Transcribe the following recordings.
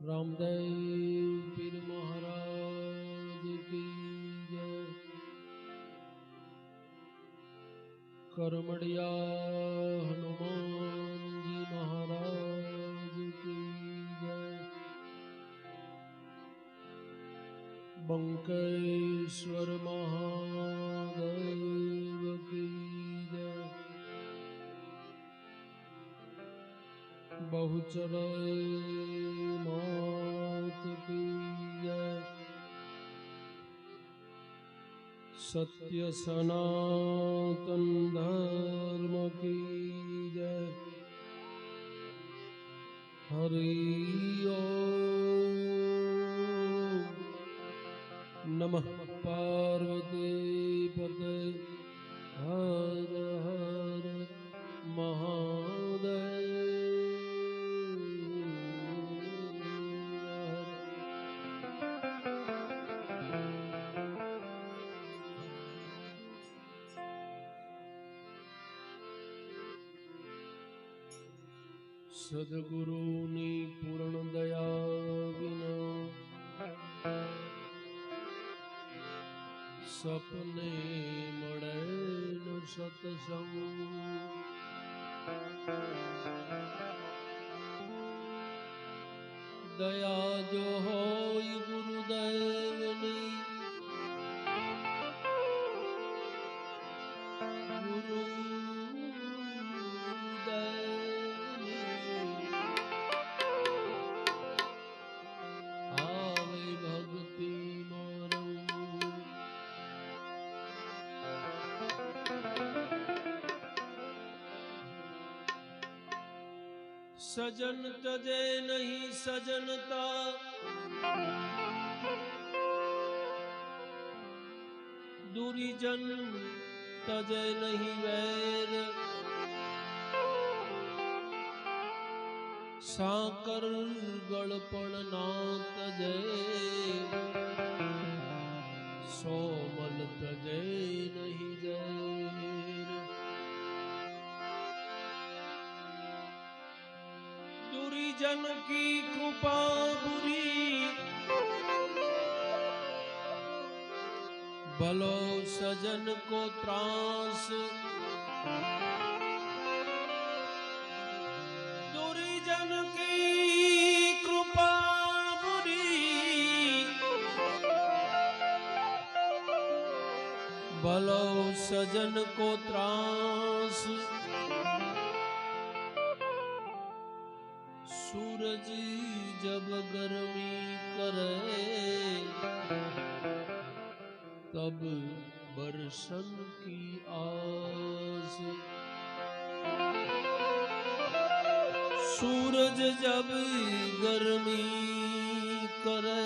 રામદેવ પીર મહારાજ કી જય કરમડિયા હનુમાનજી મહારાજ કી જય બંકેશ્વર મહાદેવ કી જય બહુચર સત્ય સનાતન ધર્મ કી જય. હરિયો નમઃ પાર્વતી પતે. હર હર મહા સદગુરુની પૂર્ણ દયા વિના સપને મળે ન સત્સંગ. દયા જો હોય સજન તજે નહીં સજનતા દુરીજન તજે નહીં વેર સાકર ગળપણ ના તજે સોમલ તજે નહીં જૈર दुरीजन की कृपा बुरी भलो सजन को त्रास दुरीजन की कृपा बुरी भलो सजन को त्रास सूरज जब गर्मी करे तब बरसन की आस सूरज जब गर्मी करे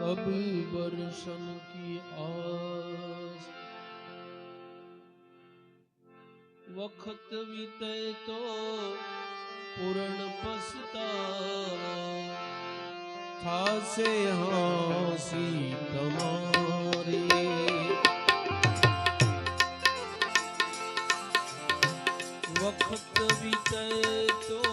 तब बरसन की आस વખત વીતે તો પૂરણ પસતા થાશે હાસી તમારી. વખત વીતે તો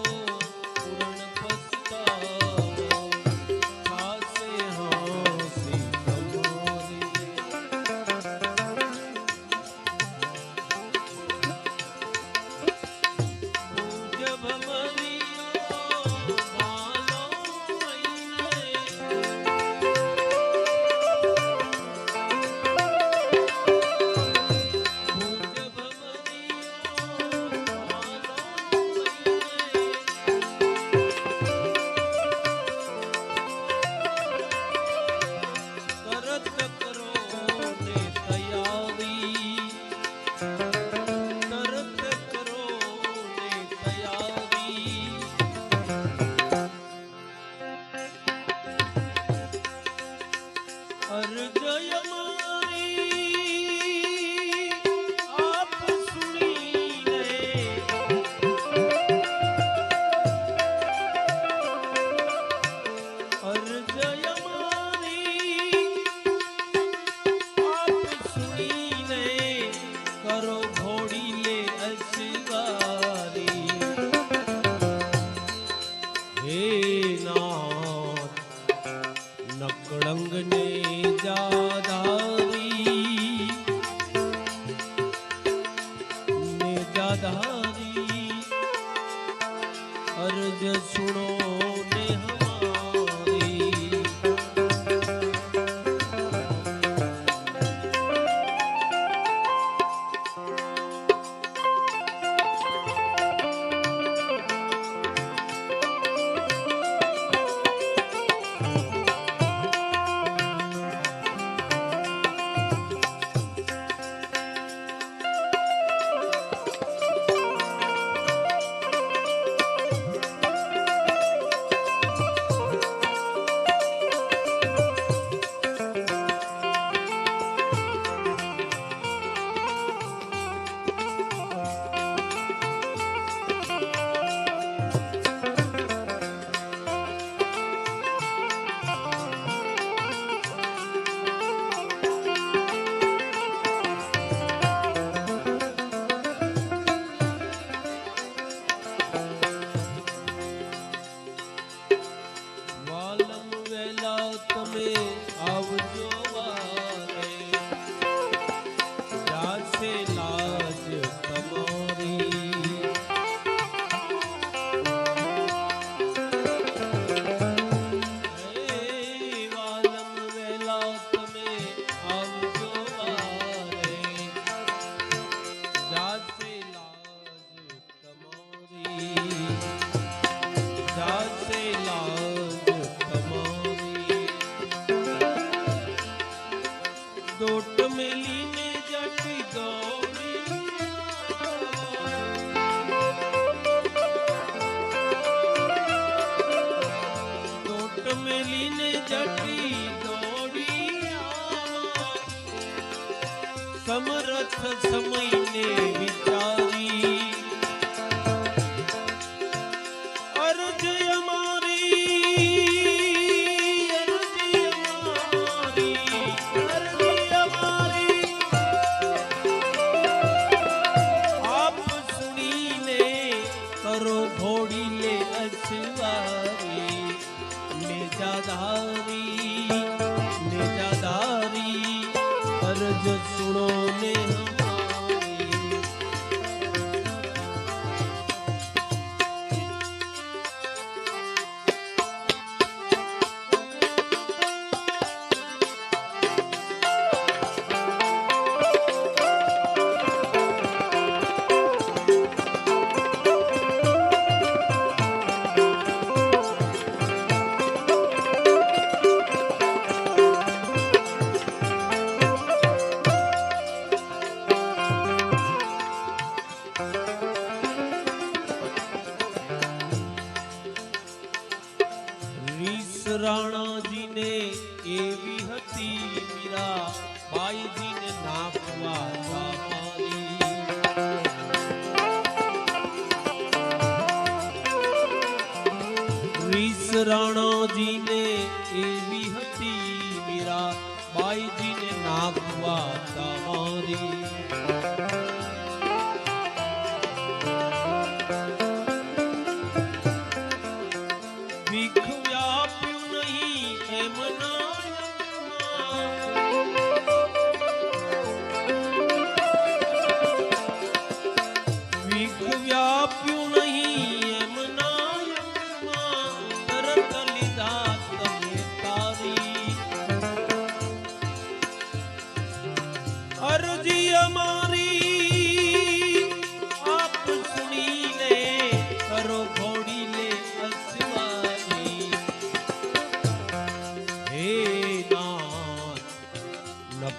જીને એવી હતી મીરા. બાઈજીને નાખવા તમારી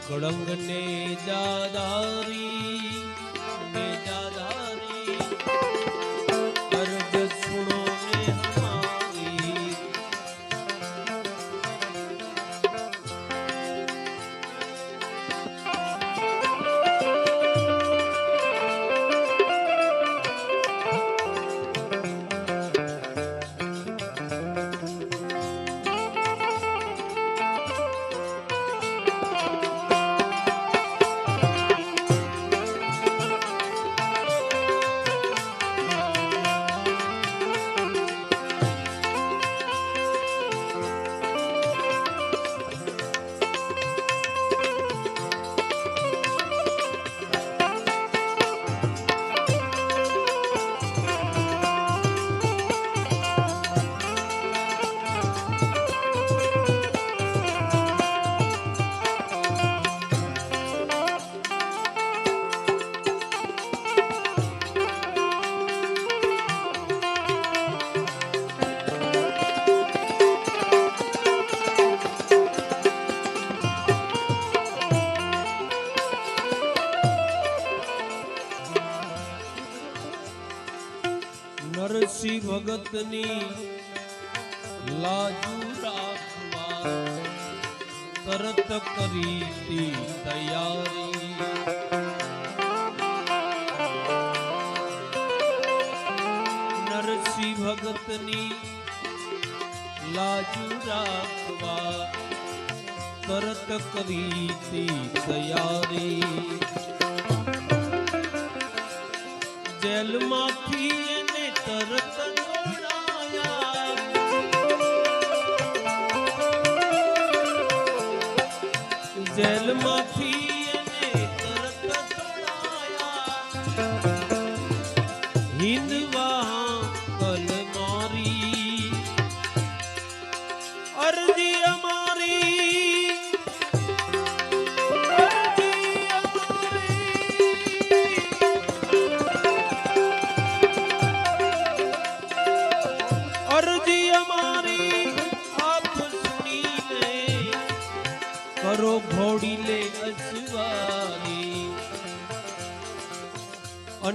કળંગને દાદારી દાદા તારી નરસિંહ ભગતની લાજુ રાખવા તરત કરી તૈયારી. જેલમાંથી એને તરત જેલમાંથી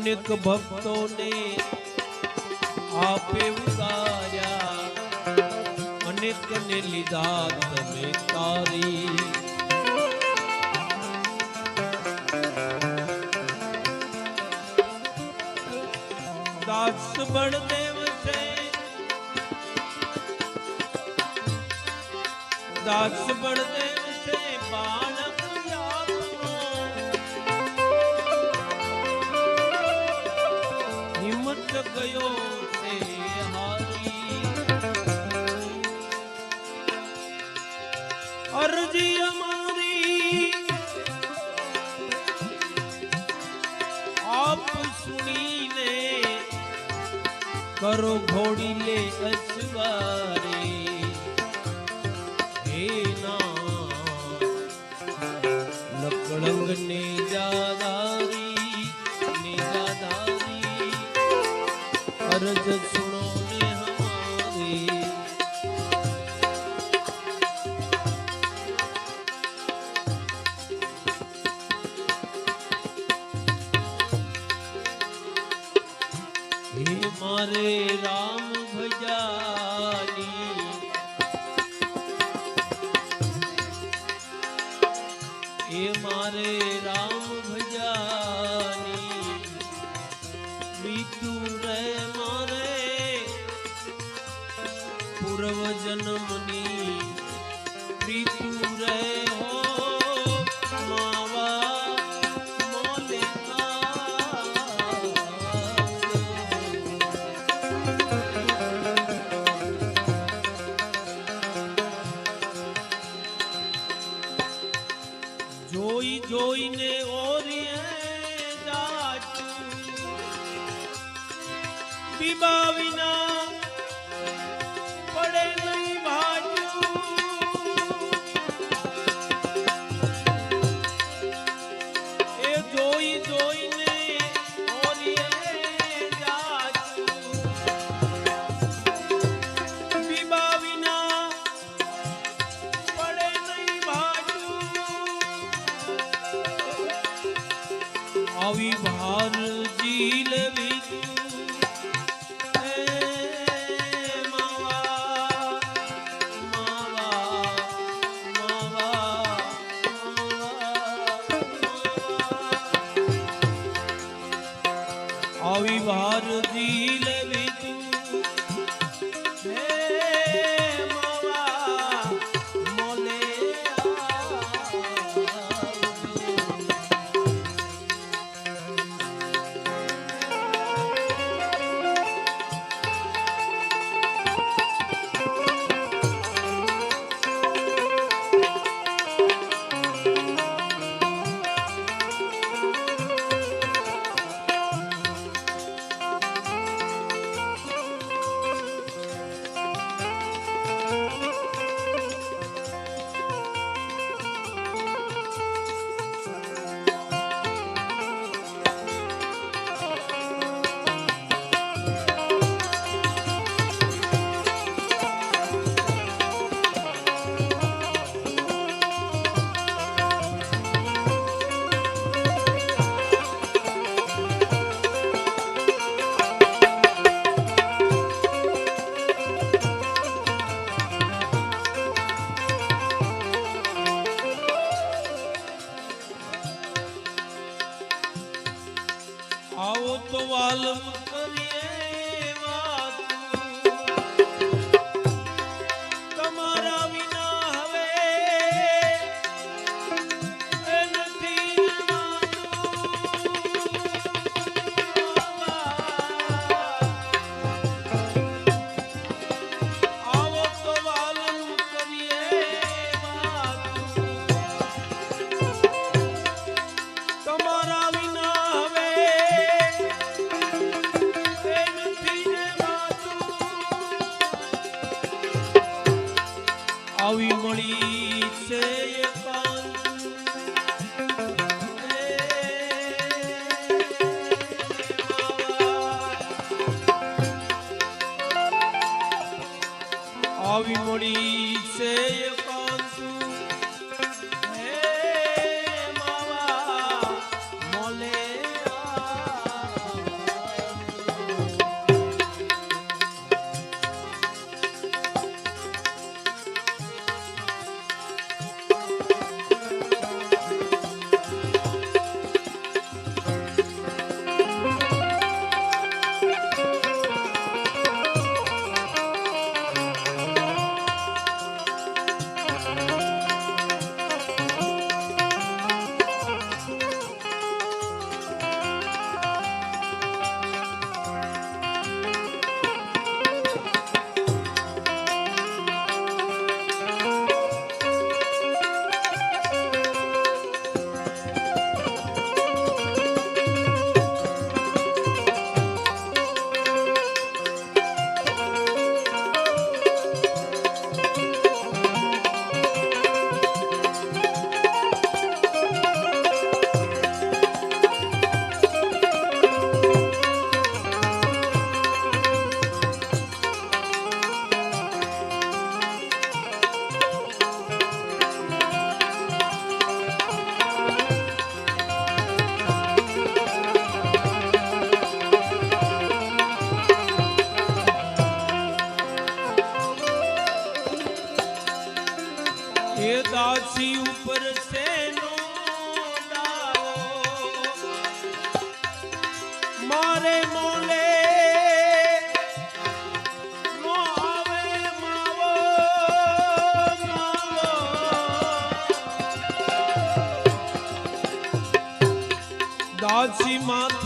અનેક ભક્તોને આપે ઉતાર્યા. અનેકને લીધા તમે તારી. દાસ છે. દાસ બળદેવ ગયો. હે મારે રામ ભજાની એ મારે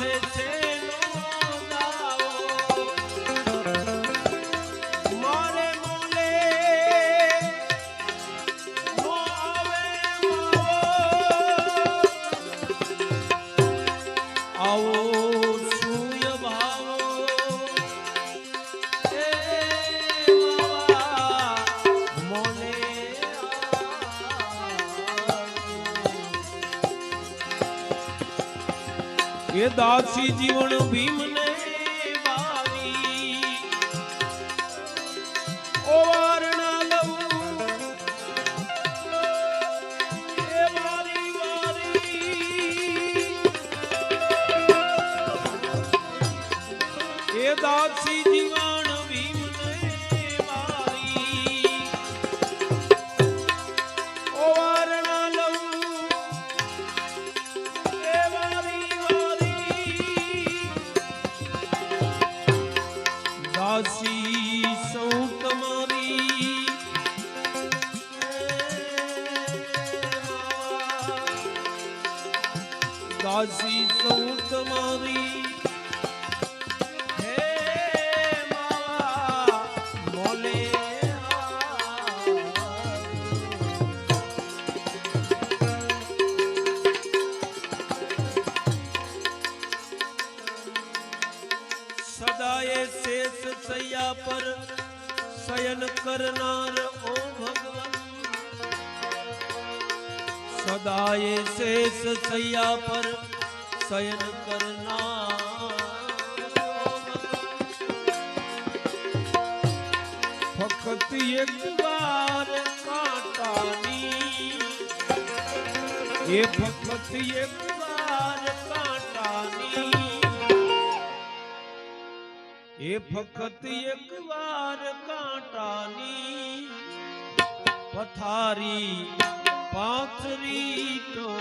દાસી દાસી જીવન ભીમને ભાવી ઓ વારણા લઉં એ એ દાસી જીવન સૈયા પર શયન કરનાર ઓ ભગવાન. સદાએ શેષ સૈયા પર શયન કરનાર. ફક્ત એક વાર કાંટાની. એ ફક્ત એક વાર કાંટાની. એ ફક્ત એક વાર કાંટાની. પથારી, પાથરી તો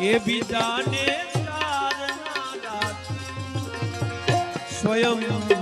એ બીજાને સ્વયં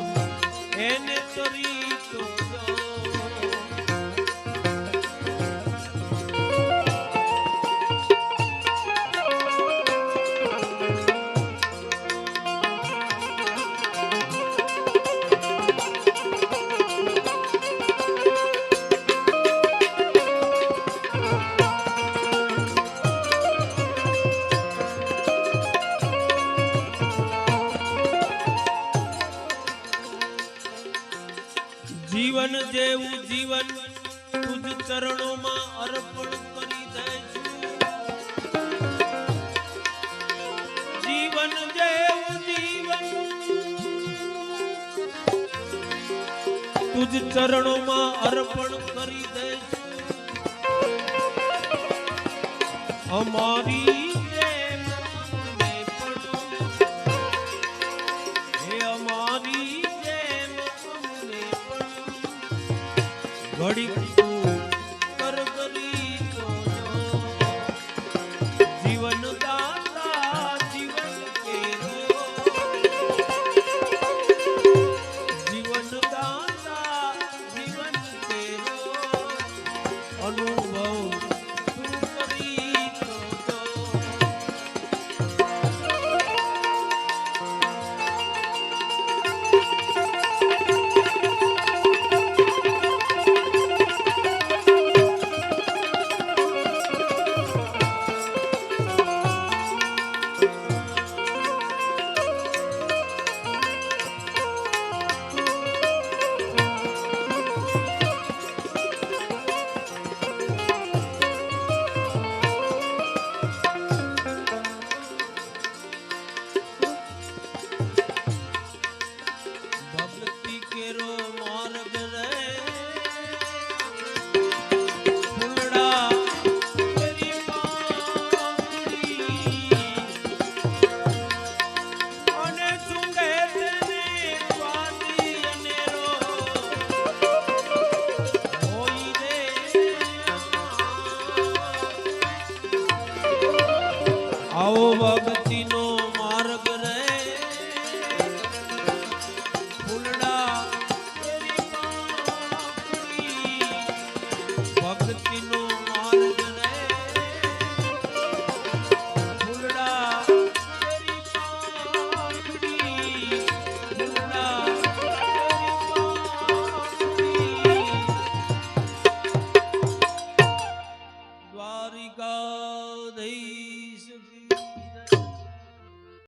નિજ ચરણોમાં અર્પણ કરી દે અમારી અમારી ઘડી